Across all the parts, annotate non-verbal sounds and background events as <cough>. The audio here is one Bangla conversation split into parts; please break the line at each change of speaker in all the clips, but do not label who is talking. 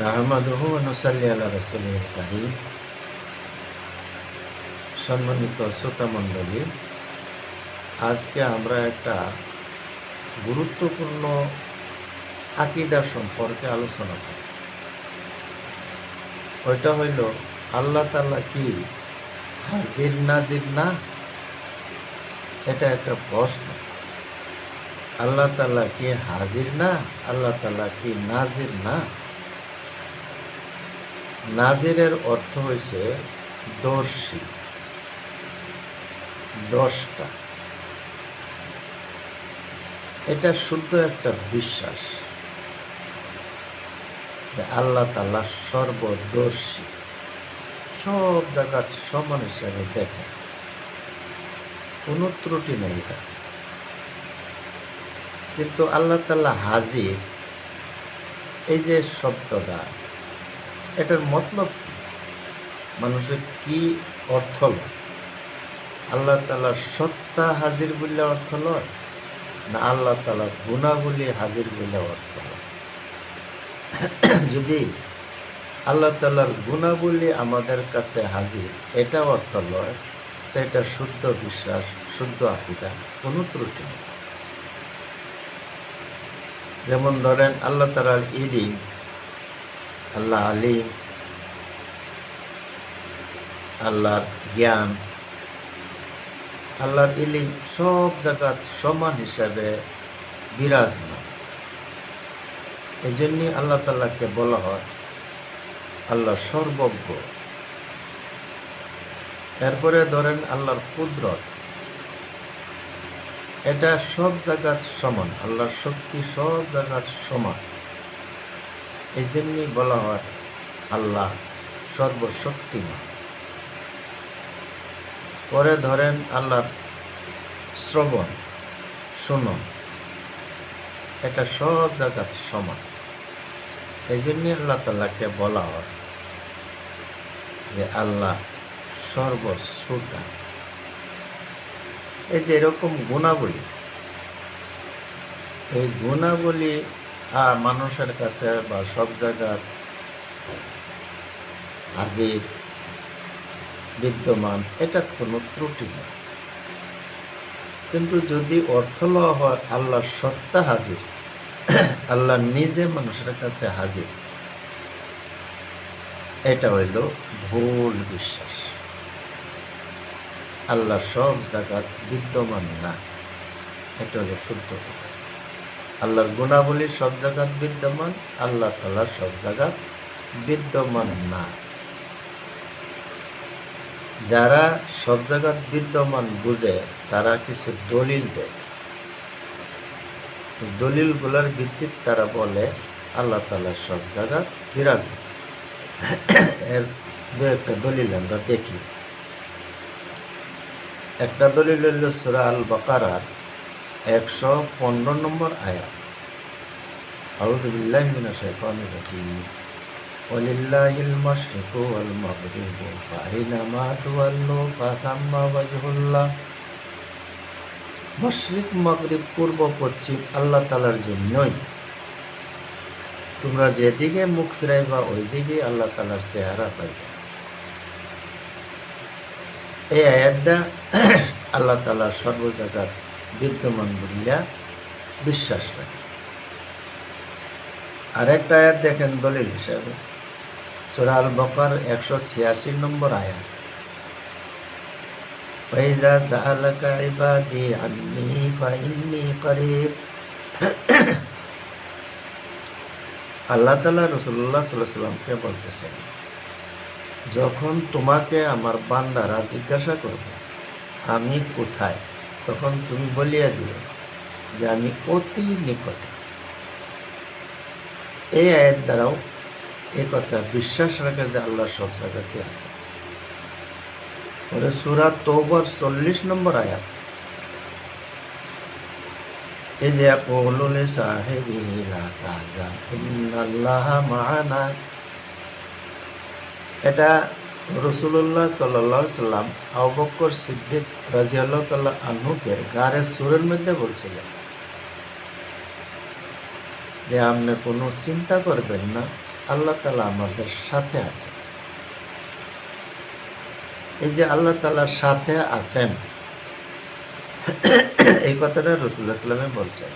নাহমাদুহু নসাল্লি আল্লাহ রসুলের কারিম সম্মানিত আজকে আমরা একটা গুরুত্বপূর্ণ আকিদা সম্পর্কে আলোচনা করি ওইটা হইল, আল্লাহ তালা কি হাজির নাজির না? এটা একটা প্রশ্ন। আল্লাহ তালা কি হাজির না? আল্লাহ তালা কি নাজির না? নাজিরের অর্থ হয়েছে দর্শী। দশটা। এটা শুদ্ধ একটা বিশ্বাস। আল্লাহ তালা সর্বদর্শী। সব জায়গা সমান হিসাবে দেখে কোনো ত্রুটি নেই এটা। কিন্তু আল্লাহ তালা হাজির। এই যে শব্দটা এটার মতলব মানুষের কি অর্থ আল্লাহ তালার সত্তা হাজির বললে অর্থ লয় না আল্লাহ তালার গুণাবলী হাজির বলে অর্থ যদি আল্লাহ তালার গুণাবলী আমাদের কাছে হাজির, এটা অর্থ লয় তো এটা শুদ্ধ বিশ্বাস, শুদ্ধ আকিদা, কোনো ত্রুটি যেমন ধরেন আল্লাহ তালার ইলিম আল্লাহ আলিম, আল্লাহর জ্ঞান, আল্লাহর ইলিম সব জায়গাত সমান হিসাবে বিরাজমান। এই জন্যই আল্লাহ তাল্লাহকে বলা হয় আল্লাহ সর্বজ্ঞ। এরপরে ধরেন আল্লাহর কুদরত। এটা সব জায়গাত সমান, আল্লাহর শক্তি সব জায়গাত সমান। এই জন্যই বলা হয় আল্লাহ সর্বশক্তিমান। পরে ধরেন আল্লাহর শ্রবণ শুনো এটা সব জায়গাত সমান। এই জন্যই আল্লাহ তাল্লাহকে বলা হয় যে আল্লাহ সর্বশ্রোতা। এই যে এরকম গুণাবলী, এই গুণাবলী আহ, মানুষের কাছে বা সব জায়গার হাজির বিদ্যমান এটা কোনো ত্রুটি নেই কিন্তু যদি অর্থ লওয়া হয় আল্লাহর সত্তা হাজির। আল্লাহ নিজে মানুষের কাছে হাজির। এটা হইল ভুল বিশ্বাস। আল্লাহ সব জায়গাত বিদ্যমান না। এটা হলো শুদ্ধ কথা। আল্লাহর গুণাবলী সব জায়গাত বিদ্যমান, আল্লাহ তাল্লাহ সব জায়গাত বিদ্যমান না। যারা সব জায়গাত বিদ্যমান বুঝে, তারা কিছু দলিল দেয়। দলিলগুলোর ভিত্তিতে তারা বলে, আল্লাহ তালা সব জায়গা বিরাজ এর দু একটা দলিল আমরা দেখি। একটা দলিল হইল সুরা আল বাকারার একশো পনেরো নম্বর আয়া আউদুবিল্লাহ মিনা শাইতানির রাজিম ولله المشرق والمغرب فأينما تولوا فثم وجه الله মশরিক মাগরিব পূর্ব পশ্চিম আল্লাহ তালার জন্যই তোমরা যেদিকে মুখ ফিরাইবা ওই দিকে আল্লাহ তালার চেহারা পাইবে এই আয়াতটা <clears throat> আল্লাহ তালার সর্বজাগাত বিদ্যমান বলিয়া বিশ্বাস রাখে আর একটা আয়াত দেখেন দলিল হিসাবে সুরা আল বকর একশো ছিয়াশি নম্বর আয়াত وإذا سألك عبادي عني فإني قريب আল্লাহ তালা রসুল্লাহ সাল্লামকে বলতেছেন যখন তোমাকে আমার বান্দারা জিজ্ঞাসা করবে আমি কোথায় তখন তুমি বলিয়া দিও যে আমি অতি নিকটে। এই আয়ের দ্বারাও এ কথা বিশ্বাস রাখে যে আল্লাহ সব জায়গাতে আছে। সুরা তোবর চল্লিশ নম্বর আয়াত। এই যে ইয়াকুলু সাহেবিহি লা তাহজান, ইন্নাল্লাহা মা'ানা। এটা রসুল্লাহ সাল্লাহ সাল্লাম আবকর সিদ্দিক রাজিয়াল্লাহ তাল্লাহ আনহুকে গারে সুরের মধ্যে বলছিলেন যে আপনি কোনো চিন্তা করবেন না, আল্লাহ তালা আমাদের সাথে আছে। এই যে আল্লাহ তালার সাথে আছেন, এই কথাটা রসুল্লাহ সাল্লামে বলছেন।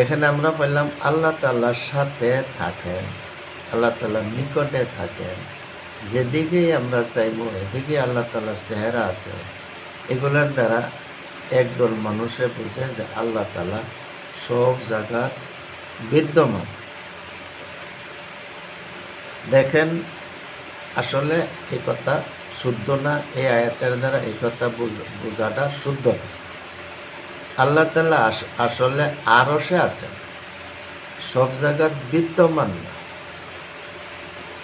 এখানে আমরা পেলাম আল্লাহ তাল্লার সাথে থাকেন। আল্লাহ তাল্লার নিকটে থাকেন। যেদিকেই আমরা চাইব, এদিকে আল্লাহ তাল্লার চেহারা আছে। এগুলোর দ্বারা একদল মানুষে বুঝে যে আল্লাহ তালা সব জায়গার বিদ্যমান। দেখেন, আসলে এই কথা শুদ্ধ না, এই আয়াতের দ্বারা এই কথা বুঝ- বোঝাটা শুদ্ধ না। আল্লাহ তালা আস- আসলে আরসে আছেন। সব জায়গার বিদ্যমান না।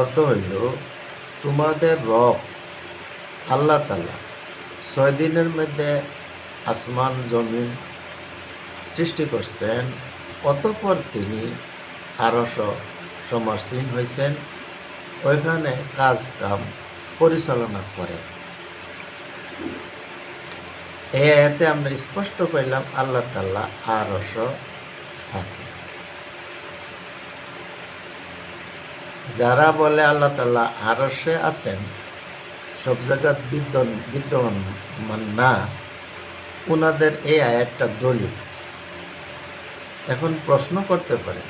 অর্থ হইল, তোমাদের রব, আল্লাহ তালা ছয় দিনের মধ্যে আসমান জমিন সৃষ্টি করছেন, অতঃপর তিনি আরস সমাসীন হয়েছেন ওইখানে কাজ কাম পরিচালনা করেন। এতে আমরা স্পষ্ট পাইলাম আল্লাহ তাল্লাহ আরস থাকে। যারা বলে আল্লাহ তাল্লাহ আরসে আছেন, সব জায়গায় বিদ্যমান বিদ্যমান না ওনাদের এই আয়াতটা দলিল। এখন প্রশ্ন করতে পারে,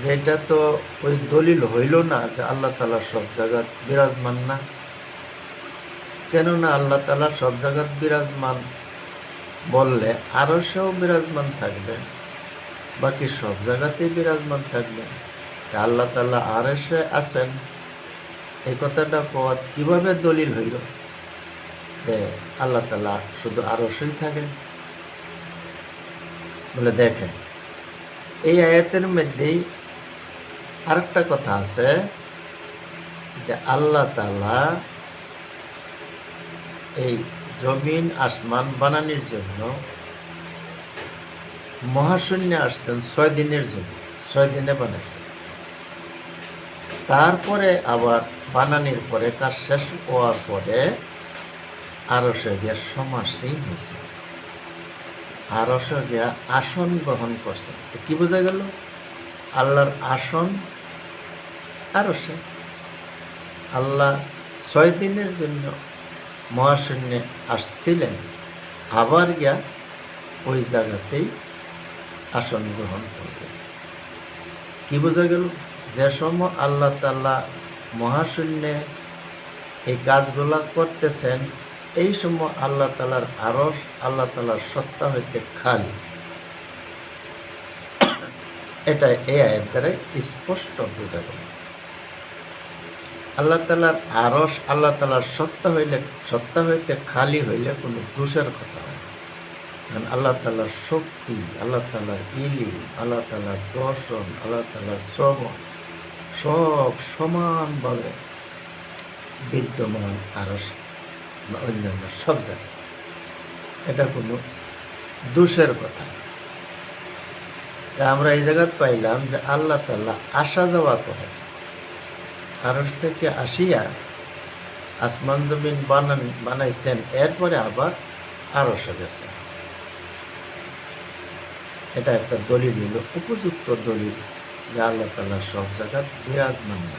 যে এটা তো ওই দলিল হইল না যে আল্লাহ তালা সব জায়গায় বিরাজমান না? কেননা আল্লাহ তালা সব জায়গায় বিরাজমান বললে আরও সেও বিরাজমান থাকবে বাকি সব জায়গাতেই বিরাজমান থাকবে আল্লাহ তালা আর এসে আছেন, এই কথাটা পাওয়া কীভাবে দলিল হইল? যে আল্লাহ তালা শুধু আরসই থাকেন। বলে দেখেন, এই আয়াতের মধ্যেই আরেকটা কথা আছে যে আল্লাহ তালা এই জমিন, আসমান বানানির জন্য মহাশূন্য আসছেন ছয় দিনের জন্য, ছয় দিনে বানাইছেন। তারপরে আবার বানানির পরে কাজ শেষ হওয়ার পরে আরও সে গিয়া সমাসীন হয়েছে আরও সে গিয়া আসন গ্রহণ করছে। কি বোঝা গেল? আল্লাহর আসন আরও সে। আল্লাহ ছয় দিনের জন্য মহাশূন্যে আসছিলেন। আবার গিয়া ওই জায়গাতেই আসন গ্রহণ করলেন। কি বোঝা গেল? যে সময় আল্লাহ তাল্লাহ মহাশূন্যে এই কাজগুলা করতেছেন এই সময় আল্লাহ তালার আরস আল্লাহ তালার সত্তা হইতে খালি। এটা এই আয়ের দ্বারাই স্পষ্ট বোঝা গেল আল্লাহ তালার আরস আল্লাহ তালার সত্তা হইলে, সত্তা হইতে খালি হইলে কোনো দোষের কথা হয় কারণ আল্লাহ তালার শক্তি, আল্লাহ তালার ইলি আল্লাহ তালার দর্শন, আল্লাহ তালার শ্রবণ সব সমানভাবে বিদ্যমান আরস বা অন্যান্য সব জায়গায় এটা কোনো দোষের কথা। আমরা এই জায়গাত পাইলাম যে আল্লাহ তাল্লাহ আসা যাওয়া করে। আরস থেকে আসিয়া আসমান জমিন বানান বানাইছেন, এরপরে আবার আরসে গেছে। এটা একটা দলিল উপযুক্ত দলিল। যে আল্লাহ সব বিরাজমান না।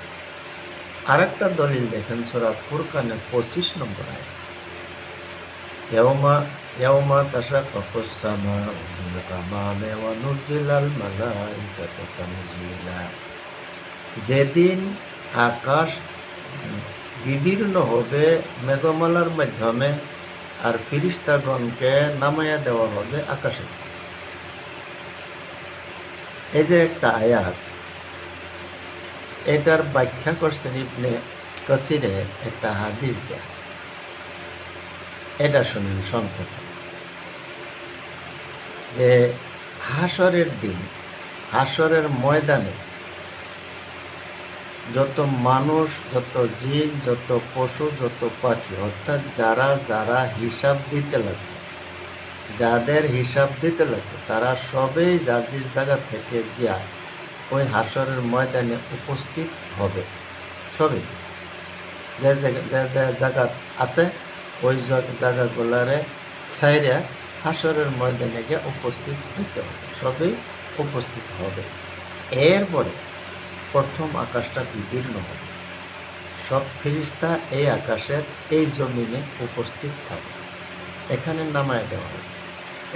আরেকটা দলিল দেখেন, সোরা ফুরকানের পঁচিশ নম্বর যেদিন আকাশ বিদীর্ণ হবে, মেঘমালার মাধ্যমে, আর ফিরিস্তাগণকে নামাইয়া দেওয়া হবে আকাশে এই যে একটা আয়াত, এটার ব্যাখ্যা করছেন ইবনে কসিরে একটা হাদিস দেয়। এটা শুনুন সংক্ষেপে যে হাসরের দিন হাসরের ময়দানে যত মানুষ, যত জিন, যত পশু, যত পাখি, অর্থাৎ যারা যারা হিসাব দিতে লাগবে যাদের হিসাব দিতে লাগবে, তারা সবেই যার জায়গা থেকে গিয়া ওই হাসরের ময়দানে উপস্থিত হবে। সবই। যে জায়গা আছে, ওই জায়গাগুলারে ছাইরা হাসরের ময়দানে গিয়ে উপস্থিত হইতে হবে। সবই উপস্থিত হবে। এরপরে প্রথম আকাশটা বিদীর্ণ হবে। সব ফিরিস্তা এই আকাশের এই জমিনে উপস্থিত থাকে এখানে নামায় দেওয়া হবে।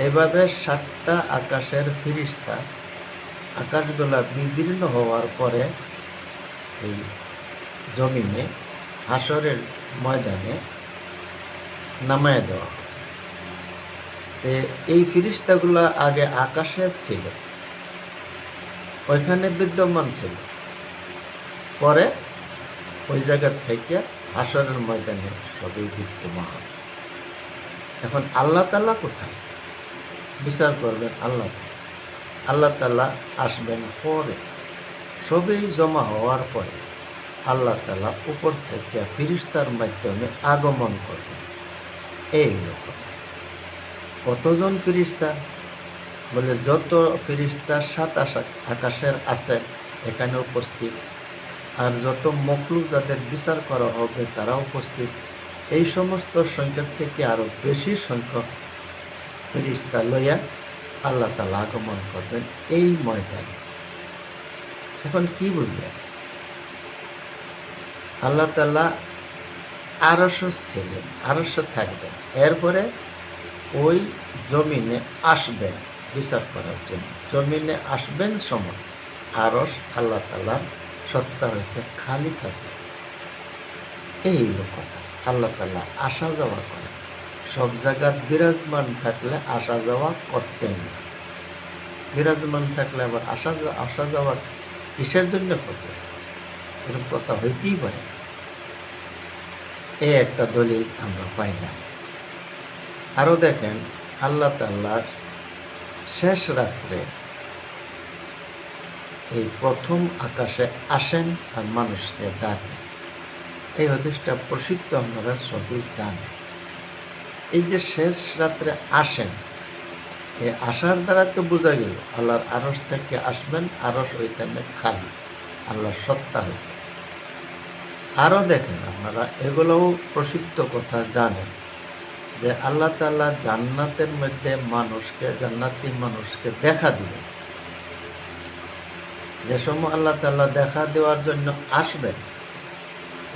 এভাবে সাতটা আকাশের ফিরিস্তা আকাশগুলা বিদীর্ণ হওয়ার পরে এই জমিনে, হাসরের ময়দানে নামায় দেওয়া এই ফিরিস্তাগুলা আগে আকাশে ছিল, ওইখানে বিদ্যমান ছিল। পরে ওই জায়গা থেকে হাসরের ময়দানে সবই বিদ্যমান। এখন আল্লাহ তাল্লাহ কোথায়? বিচার করবেন আল্লাহ। আল্লাহ তাল্লাহ আসবেন পরে। সবই জমা হওয়ার পরে আল্লাহ তালা উপর থেকে ফিরিস্তার মাধ্যমে আগমন করবেন। এই কথা। কতজন ফিরিস্তা? বলে যত ফিরিস্তা সাত আশা- আকাশের আছে, এখানে উপস্থিত। আর যত মকলুক যাদের বিচার করা হবে তারা উপস্থিত। এই সমস্ত সংখ্যক থেকে আরও বেশি সংখ্যক ফিরিস্তা লইয়া আল্লাহ তালা আগমন করবেন। এই ময়দানে। এখন কি বুঝলেন? আল্লাহ তাল্লাহ আরশো ছিলেন, আরশো থাকবেন। এরপরে ওই জমিনে আসবেন বিচার করার জন্য। জমিনে আসবেন সময় আরস আল্লাহ তাল্লাহ সত্তা হইতে খালি থাকে এই হলো কথা। আল্লাহ তাল্লাহ আসা যাওয়া করে সব জায়গার বিরাজমান থাকলে আসা যাওয়া করতেন না। বিরাজমান থাকলে আবার আসা আসা যাওয়া কিসের জন্য করবে এরকম কথা হইতেই পারে। এ একটা দলিল আমরা পাইলাম। আরও দেখেন, আল্লাহ তাল্লাহ শেষ রাত্রে এই প্রথম আকাশে আসেন আর মানুষকে ডাকেন এই হদিসটা প্রসিদ্ধ আপনারা সবই জানেন এই যে শেষ রাত্রে আসেন, এই আসার দ্বারা তো বোঝা গেল, আল্লাহর আরস থেকে আসবেন আরস ওইখানে খালি, আল্লাহর সত্তা হইতে আরও দেখেন আপনারা, এগুলোও প্রসিদ্ধ কথা জানেন যে আল্লাহ তাল্লাহ জান্নাতের মধ্যে মানুষকে, জান্নাতি মানুষকে দেখা দিবেন। যে সময় আল্লাহ তাল্লাহ দেখা দেওয়ার জন্য আসবেন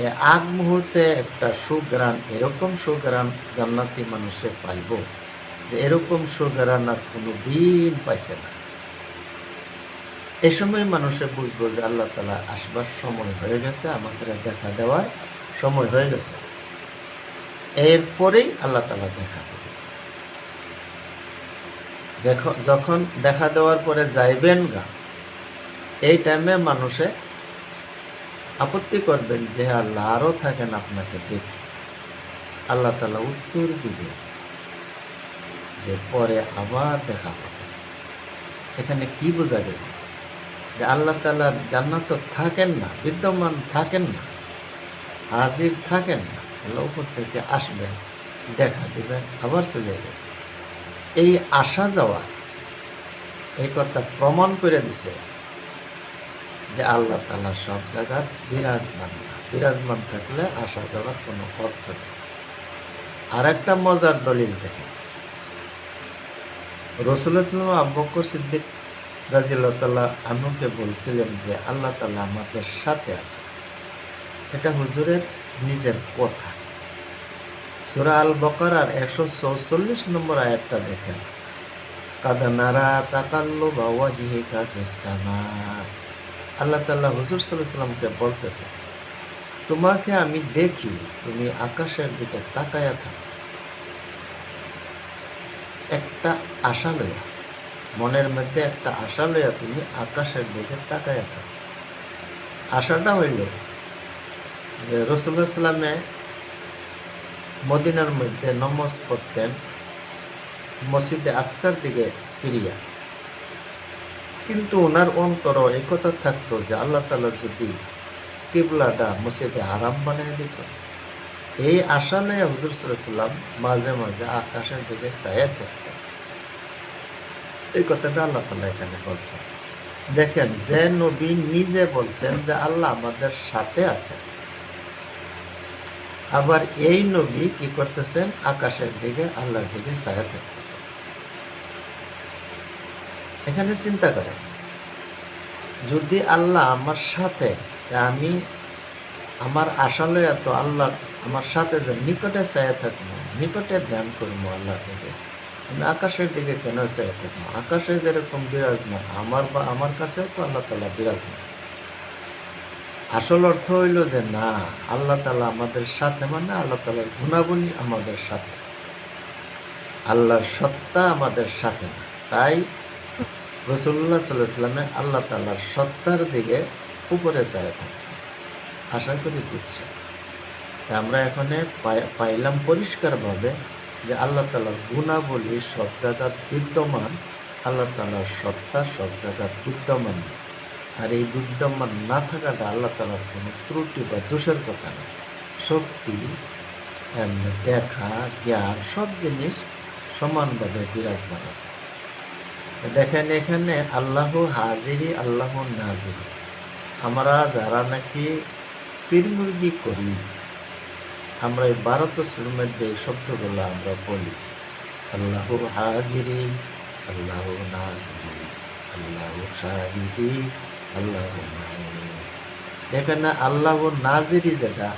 আগ মুহূর্তে একটা সুগ্রাণ, এরকম সুগ্রাণ জান্নাতি মানুষে পাইব যে এরকম সুগ্রাণ আর কোনো দিন পাইছে না। এ সময় মানুষে বুঝব যে আল্লাহ তালা আসবার সময় হয়ে গেছে, আমাদের দেখা দেওয়ার সময় হয়ে গেছে। এরপরেই আল্লাহ তালা দেখা দেবে। যখন যখন দেখা দেওয়ার পরে যাইবেন গা, এই টাইমে মানুষে আপত্তি করবেন যে আল্লাহ আরও থাকেন আপনাকে দেখে। আল্লাহ তালা উত্তর দিবে যে পরে আবার দেখা হবে। এখানে কি বোঝা গেল? যে আল্লাহ তালা জান্নাত থাকেন না, বিদ্যমান থাকেন না, হাজির থাকেন না, আল্লাহ উপর থেকে আসবেন, দেখা দিবেন, আবার চলে যাবেন। এই আসা যাওয়া, এই কথা প্রমাণ করে দিছে যে আল্লাহ তালা সব জায়গার বিরাজমান বিরাজমান থাকলে আসা যাওয়ার কোনো অর্থ নেই। আর একটা মজার দলিল দেখে রসুল ইসলাম আব্বকর সিদ্দিক রাজিল্লাহ আনুকে বলছিলেন যে আল্লাহ তালা আমাদের সাথে আছে। এটা হুজুরের নিজের কথা। সুরা আল বকারার একশো চৌচল্লিশ নম্বর আয়াতটা দেখেন। কাদানারা তাকাল্লু বাবা জিহিকা আল্লাহ তাল্লাহ হুজুর সাল্লামকে বলতেছে, তোমাকে আমি দেখি, তুমি আকাশের দিকে তাকায়া থাকো। একটা আশা লইয়া, মনের মধ্যে একটা আশা লইয়া তুমি আকাশের দিকে তাকায়া থাকো। আশাটা হইল যে রসুল্লাহ সাল্লামে মদিনার মধ্যে নমাজ পড়তেন, মসজিদে আকসার দিকে ফিরিয়া। কিন্তু ওনার অন্তর এই কথা থাকতো যে আল্লাহ তালা যদি কিবলাটা মসজিদে হারাম বানিয়ে দিত। এই আশা নিয়ে হুজুর সাল্লাম মাঝে মাঝে আকাশের দিকে চাইয়া থাকতেন এই কথাটা আল্লাহ তালা এখানে বলছেন। দেখেন, যে নবী নিজে বলছেন যে আল্লাহ আমাদের সাথে আছেন। আবার এই নবী কি করতেছেন? আকাশের দিকে, আল্লাহর দিকে ছায়া থাকতেছেন এখানে চিন্তা করে। যদি আল্লাহ আমার সাথে, আমি আমার আশা লইয়া তো আল্লাহ আমার সাথে যে নিকটে ছায়া থাকব, নিকটে ধ্যান করব আল্লাহ থেকে আমি আকাশের দিকে কেন চাই থাকব? আকাশে যেরকম বিরাজমান, আমার বা আমার কাছেও তো আল্লাহ তালা বিরাজমান। আসল অর্থ হইল যে না, আল্লাহ তালা আমাদের সাথে মানে আল্লাহ তালার গুণাবলী আমাদের সাথে। আল্লাহর সত্তা আমাদের সাথে তাই রসুল্লাহ সাল্লাহ সাল্লামে আল্লাহ তালার সত্তার দিকে উপরে চায় থাকে। আশা করি বুঝছে আমরা এখানে পাই- পাইলাম পরিষ্কারভাবে যে আল্লাহ তালার গুণাবলী সব জায়গার বিদ্যমান, আল্লাহ তালার সত্তা সব জায়গার বিদ্যমান। আর এই বিদ্যমান না থাকাটা আল্লাহ তালার কোনো ত্রুটি বা দোষের কথা না। শক্তি, এমনি দেখা, জ্ঞান সব জিনিস সমানভাবে বিরাজমান আছে। দেখেন, এখানে আল্লাহ হাজিরি, আল্লাহ নাজিরি। আমরা যারা নাকি পীর মুরগি করি, আমরা এই ভারত সুরমের যে শব্দগুলো আমরা বলি। আল্লাহ হাজিরি, আল্লাহ নাজিরি, আল্লাহ শাহিদি, আল্লাহ। এখানে আল্লাহ নাজিরি যেটা,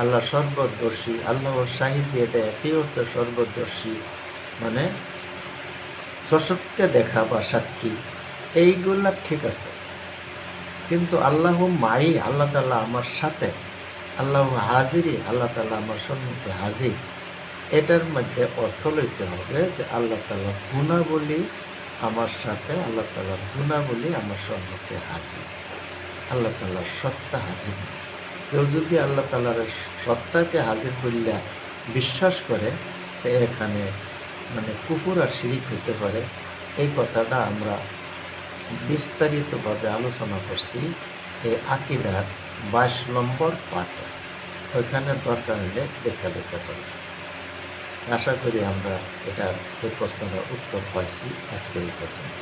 আল্লাহ সর্বদর্শী, আল্লাহ শাহিদি এটা একই অর্থ সর্বদর্শী। মানে চষককে দেখা বা সাক্ষী, এইগুলা ঠিক আছে। কিন্তু আল্লাহ মাই, আল্লাহ তালা আমার সাথে, আল্লাহ হাজিরি, আল্লাহ তালা আমার সম্মুখে হাজির। এটার মধ্যে অর্থ লইতে হবে যে আল্লাহ তালা গুণাবলী আমার সাথে, আল্লাহ তালার গুণাবলী আমার সম্মুখে হাজির। আল্লাহ তালার সত্তা হাজির। কেউ যদি আল্লাহ তালার সত্তাকে হাজির করিয়া বিশ্বাস করে এখানে মানে কুকুর আর শিরিক হইতে পারে, এই কথাটা আমরা বিস্তারিতভাবে আলোচনা করছি এই আকিদার বাইশ নম্বর পাঠে। ওইখানে দরকার হলে দেখা দেখতে পারি। আশা করি আমরা এটা এই প্রশ্নটা উত্তর পাইছি আজকে এই পর্যন্ত।